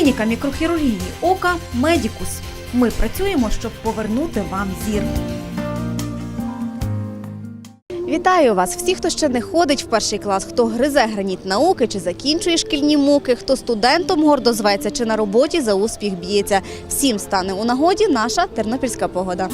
Клініка мікрохірургії ока Медікус. Ми працюємо, щоб повернути вам зір. Вітаю вас! Всі, хто ще не ходить в перший клас, хто гризе граніт науки чи закінчує шкільні муки, хто студентом гордо зветься чи на роботі за успіх б'ється. Всім стане у нагоді наша тернопільська погода.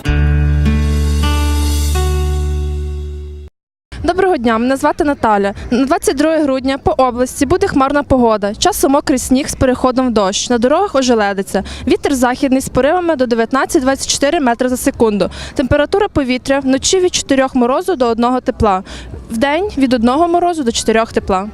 Доброго дня, мене звати Наталя. На 22 грудня по області буде хмарна погода. Часом мокрий сніг з переходом в дощ. На дорогах ожеледиться. Вітер західний з поривами до 19-24 метри за секунду. Температура повітря вночі від 4 морозу до 1 тепла. Вдень від 1 морозу до 4 тепла.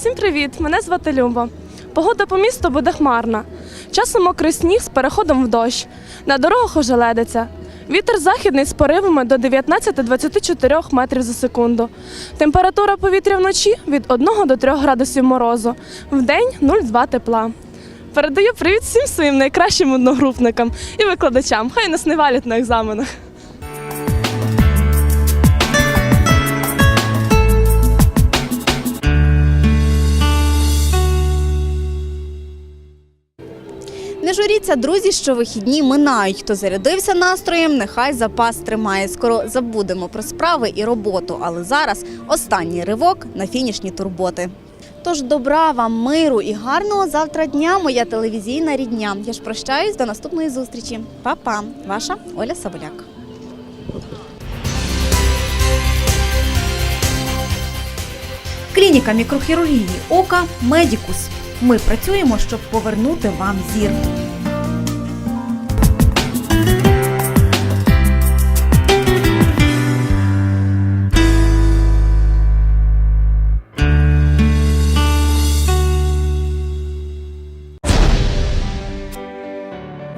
Всім привіт! Мене звати Люба. Погода по місту буде хмарна. Часом мокрий сніг з переходом в дощ. На дорогах ожеледиться. Вітер західний з поривами до 19-24 метрів за секунду. Температура повітря вночі від 1 до 3 градусів морозу. Вдень 0,2 тепла. Передаю привіт всім своїм найкращим одногрупникам і викладачам. Хай нас не валять на екзаменах. Журіться, друзі, що вихідні минають. Хто зарядився настроєм, нехай запас тримає. Скоро забудемо про справи і роботу. Але зараз останній ривок на фінішні турботи. Тож добра вам, миру і гарного завтра дня, моя телевізійна рідня. Я ж прощаюсь до наступної зустрічі. Па-па, ваша Оля Саболяк. Клініка мікрохірургії ока Медікус. Ми працюємо, щоб повернути вам зір.